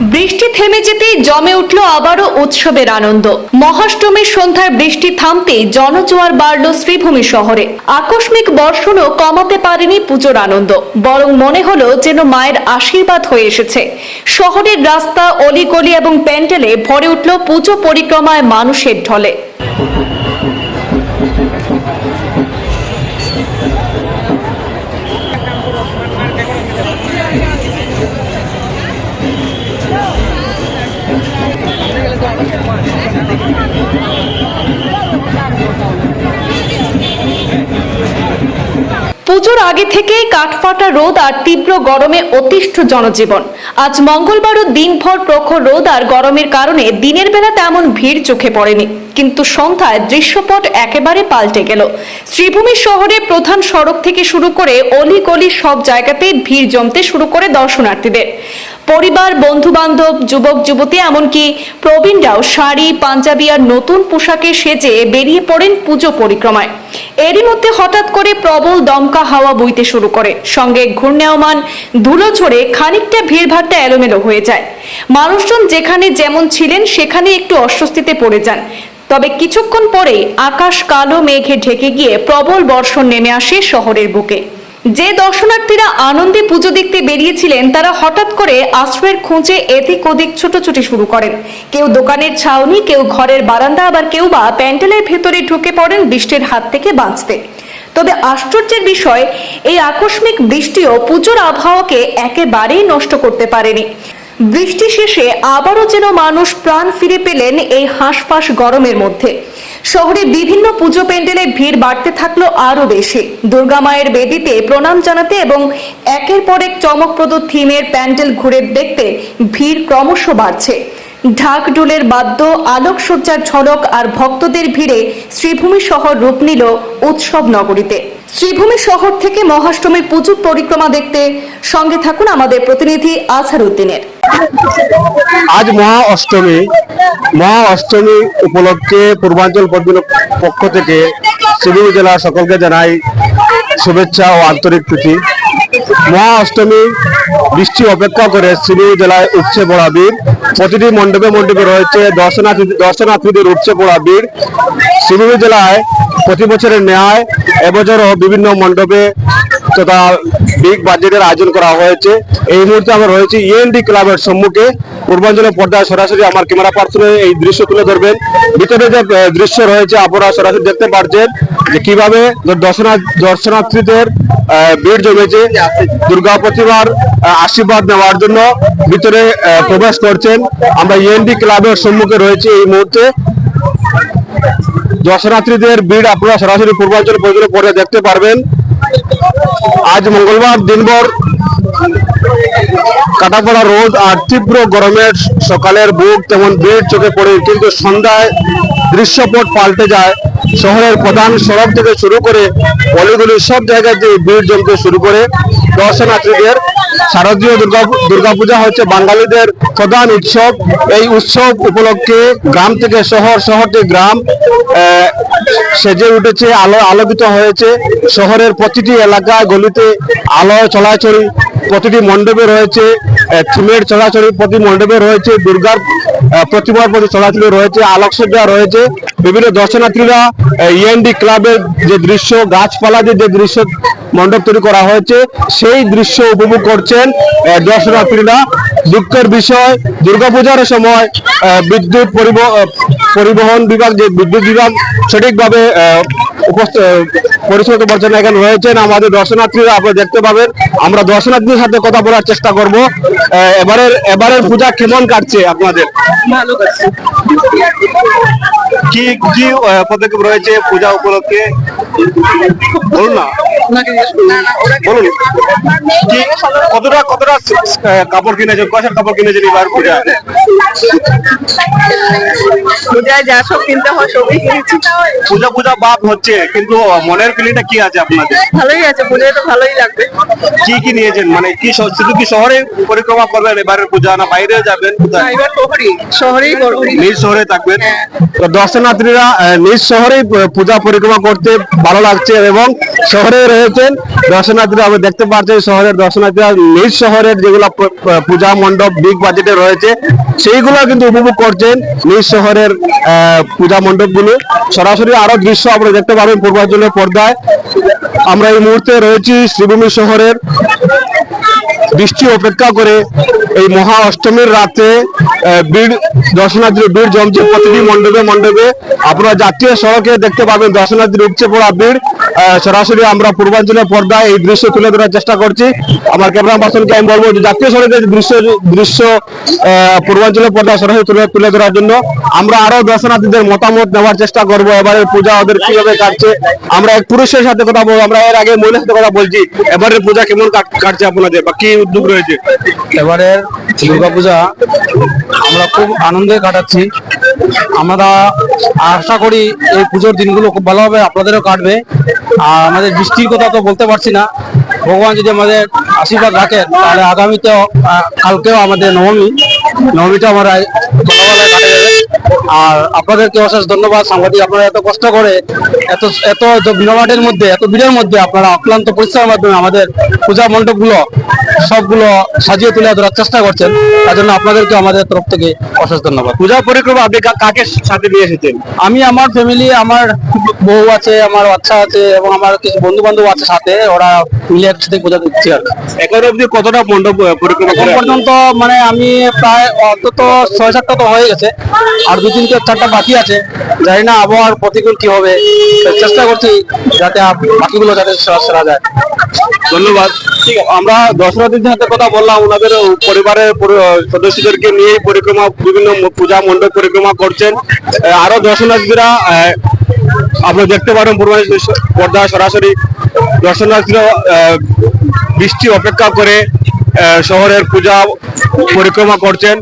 বৃষ্টি থেমে যেতেই জমে উঠল আবারও উৎসবের আনন্দ। মহাষ্টমীর সন্ধ্যায় বৃষ্টি থামতেই জনজোয়ার বাড়ল শ্রীভূমি শহরে। আকস্মিক বর্ষণও কমাতে পারেনি পুজোর আনন্দ। বরং মনে হলো যেন মায়ের আশীর্বাদ হয়ে এসেছে। শহরের রাস্তা, অলিগলি এবং প্যান্ডেলে ভরে উঠল পুজো পরিক্রমায় মানুষের ঢলে। পুজোর আগে থেকেই কাঠফাটা রোদ আর তীব্র গরমে অতিষ্ঠ জনজীবন। আজ মঙ্গলবারও দিনভর প্রখর রোদ আর গরমের কারণে দিনের বেলা তেমন ভিড় চোখে পড়েনি। কিন্তু সন্ধ্যায় দৃশ্যপট একেবারে পাল্টে গেল। শ্রীভূমি শহরে প্রধান সড়ক থেকে শুরু করে অলি গলি সব জায়গাতেই ভিড় জমতে শুরু করে দর্শনার্থীদের। পরিবার বন্ধু বান্ধব যুবক, যুবতী, এমনকি প্রবীণরাও শাড়ি, পাঞ্জাবি আর নতুন পোশাকে সেজে বেরিয়ে পড়েন পুজো পরিক্রমায়। এরই মধ্যে হঠাৎ করে প্রবল দমকা হাওয়া বইতে শুরু করে। সঙ্গে ঘূর্ণায়মান ধুলো ঝরে খানিকটা ভিড়ভাড়টা এলোমেলো হয়ে যায়। মানুষজন যেখানে যেমন ছিলেন, সেখানে একটু অস্বস্তিতে পড়ে যান। তবে কিছুক্ষণ পরেই আকাশ কালো মেঘে ঢেকে গিয়ে প্রবল বর্ষণ নেমে আসে শহরের বুকে। যে দর্শনার্থীরা আনন্দে পুজো দেখতে বেরিয়েছিলেন, তারা হঠাৎ করে আশ্রয়ের খোঁজে এদিক ওদিক ছোটাছুটি শুরু করেন। কেউ দোকানের ছাউনি, কেউ ঘরের বারান্দা, আবার কেউ বা প্যান্ডেলের ভেতরে ঢুকে পড়েন বৃষ্টির হাত থেকে বাঁচতে। তবে আশ্চর্যের বিষয়, এই আকস্মিক বৃষ্টিও পুজোর আবহাওয়াকে একেবারেই নষ্ট করতে পারেনি। বৃষ্টি শেষে আবারও যেন মানুষ প্রাণ ফিরে পেলেন এই হাঁসফাঁস গরমের মধ্যে। শহরে বিভিন্ন পুজো প্যান্ডেলে ভিড় বাড়তে থাকল আরও বেশি। দুর্গা মায়ের বেদিতে প্রণাম জানাতে এবং একের পর এক চমকপ্রদ থিমের প্যান্ডেল ঘুরে দেখতে ভিড় ক্রমশ বাড়ছে। ঢাক ঢোলের বাদ্য, আলোকসজ্জার ঝলক আর ভক্তদের ভিড়ে শ্রীভূমি শহর রূপ নিল উৎসব নগরীতে। শ্রীভূমি শহর থেকে মহাষ্টমীর পুজো পরিক্রমা দেখতে সঙ্গে থাকুন আমাদের প্রতিনিধি আজহার উদ্দিনের আজ মহা অষ্টমী মহা অষ্টমী উপলক্ষে পূর্বাঞ্চল পক্ষ থেকে শিলিগুড়ি জেলার সকলকে জানাই শুভেচ্ছা ও আন্তরিক প্রীতি। মহা অষ্টমী বৃষ্টি অপেক্ষা করে শিলিগুড়ি জেলায় উঠছে পড়া বীর। প্রতিটি মণ্ডপে মণ্ডপে রয়েছে দর্শনার্থী দর্শনার্থীদের উঠছে পড়া বীর। শিলিগুড়ি জেলায় প্রতি বছরের ন্যায় এবছরও বিভিন্ন মণ্ডপে তথা বিগ বাজেটের আয়োজন করা হয়েছে। এই মুহূর্তে আমরা রয়েছে ইএনডি ক্লাবের সম্মুখে। পূর্বাঞ্চলের পর্দায় সরাসরি আমার ক্যামেরা পার্সনে এই দৃশ্য তুলে ধরবেন। ভিতরে যে দৃশ্য রয়েছে, আপনারা সরাসরি দেখতে পাচ্ছেন যে কীভাবে দর্শনা- দর্শনার্থীদের ভিড় জমেছে। দুর্গা প্রতিমার আশীর্বাদ নেওয়ার জন্য ভিতরে প্রবেশ করছেন। আমরা ইএনডি ক্লাবের সম্মুখে রয়েছে এই মুহূর্তে। দর্শনার্থীদের ভিড় আপনারা সরাসরি পূর্বাঞ্চল পর্যন্ত পরে দেখতে পারবেন। আজ মঙ্গলবার দিনভর কাটাপড়া রোদ আর তীব্র গরমের সকালের বুক, তেমন ভিড় চোখে পড়ে, কিন্তু সন্ধ্যায় দৃশ্যপট পাল্টে যায়। শহরের প্রধান সড়ক থেকে শুরু করে অলিগুলি সব জায়গাতে ভিড় জমতে শুরু করে। দর্শনার্থীদের শারদীয় দুর্গা দুর্গাপূজা হচ্ছে বাঙালিদের প্রধান উৎসব। এই উৎসব উপলক্ষে গ্রাম থেকে শহর শহর থেকে গ্রাম সেজে উঠেছে, আলো আলোকিত হয়েছে। শহরের প্রতিটি এলাকায় গলিতে আলো চলাচল প্রতিটি মণ্ডপে রয়েছে থিমের চলাচল প্রতি মণ্ডপে রয়েছে দুর্গার প্রতিমার প্রতি চলাচল রয়েছে, আলোকসজ্জা রয়েছে। বিভিন্ন দর্শনার্থীরা ইএনডি ক্লাবের যে দৃশ্য, গাছপালা যে দৃশ্য মণ্ডপ তৈরি করা হয়েছে, সেই দৃশ্য উপভোগ করছেন দর্শনার্থীরা। দুঃখের বিষয়, দুর্গাপূজার সময় বিদ্যুৎ পরিব- পরিবহন বিভাগ, যে বিদ্যুৎ বিভাগ, সঠিকভাবে পরিচালিত করছেন এখানে রয়েছেন আমাদের দর্শনার্থীরা আপনারা দেখতে পাবেন। আমরা দর্শনার্থীর সাথে কথা বলার চেষ্টা করব। এবারের এবারের পূজা কেমন কাটছে আপনাদের? ভালো কাছে কি কি পদক্ষেপ রয়েছে পূজা উপলক্ষে? বলুন না। বলুন। কতটা কতটা কাপড় কিনেছেন কয়সার কাপড় কিনেছেন এবার পূজা? পূজায় যা সব কিনতে হয় সবই কিনেছি। পূজা পূজা ভাব হচ্ছে কিন্তু মনের ফিলিংটা কি আছে আপনাদের? ভালোই আছে পূজায় তো ভালোই লাগবে। কি কি নিয়েছেন? মানে কি শুধু কি শহরে পরিক্রমা করবেন এবারের পূজা না বাইরে যাবেন? শহরেই নিজ শহরে থাকবেন? তো দর্শনার্থীরা নিজ শহরে পূজা পরিক্রমা করতে ভালো লাগছে এবং শহরের রয়েছেন দর্শনার্থীরা। আমরা দেখতে পাচ্ছেন শহরের দর্শনার্থীরা নিজ শহরের যেগুলো পূজা মণ্ডপ বিগ বাজেটে রয়েছে সেইগুলো কিন্তু উপভোগ করছেন নিজ শহরের আহ, পূজা মণ্ডপগুলো। সরাসরি আরও দৃশ্য আপনারা দেখতে পাবেন পূর্বাঞ্চলের পর্দায়। আমরা এই মুহূর্তে রয়েছি শ্রীভূমি বৃষ্টি অপেক্ষা করে এই মহা অষ্টমীর রাতে দর্শনার্থীর বীর জমছে প্রতিটি মণ্ডপে মণ্ডপে। আপনারা জাতীয় সড়কে দেখতে পাবেন দর্শনার্থীর উপচে পড়া আহ, সরাসরি আমরা পূর্বাঞ্চলের পর্দায় এই দৃশ্য তুলে ধরার চেষ্টা করছি। আমার ক্যামেরা পার্সনকে আমি বলব যে জাতীয় সড়কের দৃশ্য দৃশ্য পূর্বাঞ্চলের পর্দা সরাসরি তুলে তুলে ধরার জন্য আমরা আরও দর্শনার্থীদের মতামত নেওয়ার চেষ্টা করব। এবারে পূজা ওদের কীভাবে কাটছে আমরা এক পুরুষের সাথে কথা বলব আমরা এর আগে মহিলার সাথে কথা বলছি। এবারের পূজা কেমন কাট- কাটছে আপনাদের বা কি উদ্যোগ রয়েছে? এবারের দুর্গাপূজা আমরা খুব আনন্দে কাটাচ্ছি। আমরা আশা করি এই পুজোর দিনগুলো খুব ভালোভাবে আপনাদেরও কাটবে। আর আমাদের বৃষ্টির কথা তো বলতে পারছি না। ভগবান যদি আমাদের আশীর্বাদ রাখেন তাহলে আগামীতেও কালকেও আমাদের নবমী। নবমীটা আমরা ভালোভাবে কাটে যাবে আর আপনাদেরকে অশেষ ধন্যবাদ। সাংবাদিক, আপনারা এত কষ্ট করে এত এত এত মধ্যে, এত ভিড়ের মধ্যে আপনারা অক্লান্ত পরিশ্রমের মাধ্যমে আমাদের পূজা মণ্ডপগুলো সবগুলো সাজিয়ে তুলে ধরার চেষ্টা করছেন তার জন্য আপনাদেরকে আমাদের তরফ থেকে অশেষ ধন্যবাদ। পূজা পরিক্রমা আপনি কাকে সাথে নিয়ে এসেছেন? আমি আমার ফ্যামিলি আমার বউ আছে আমার বাচ্চা আছে এবং আমার কিছু বন্ধু বান্ধব আছে সাথে ওরা মিলে একসাথে পূজা দিচ্ছি আর এখন অবধি কতটা মণ্ডপ পরিক্রমা এখন পর্যন্ত মানে আমি প্রায় অন্তত ছয় সাতটা তো হয়ে গেছে আর দু তিনটে চারটা বাকি আছে। জানি না আবহাওয়ার প্রতিকূল কি হবে চেষ্টা করছি যাতে বাকিগুলো যাতে সেরা সেরা যায়। ধন্যবাদ। ঠিক আমরা দর্শনার্থীদের সাথে কথা বললাম ওনাদের পরিবারের সদস্যদেরকে নিয়ে পরিক্রমা বিভিন্ন পূজা মণ্ডপ পরিক্রমা করছেন। আরও দর্শনার্থীরা আহ, আপনারা দেখতে পারেন পূর্বাঞ্চল পর্দা সরাসরি। দর্শনার্থীরা বৃষ্টি অপেক্ষা করে শহরের পূজা পরিক্রমা করছেন।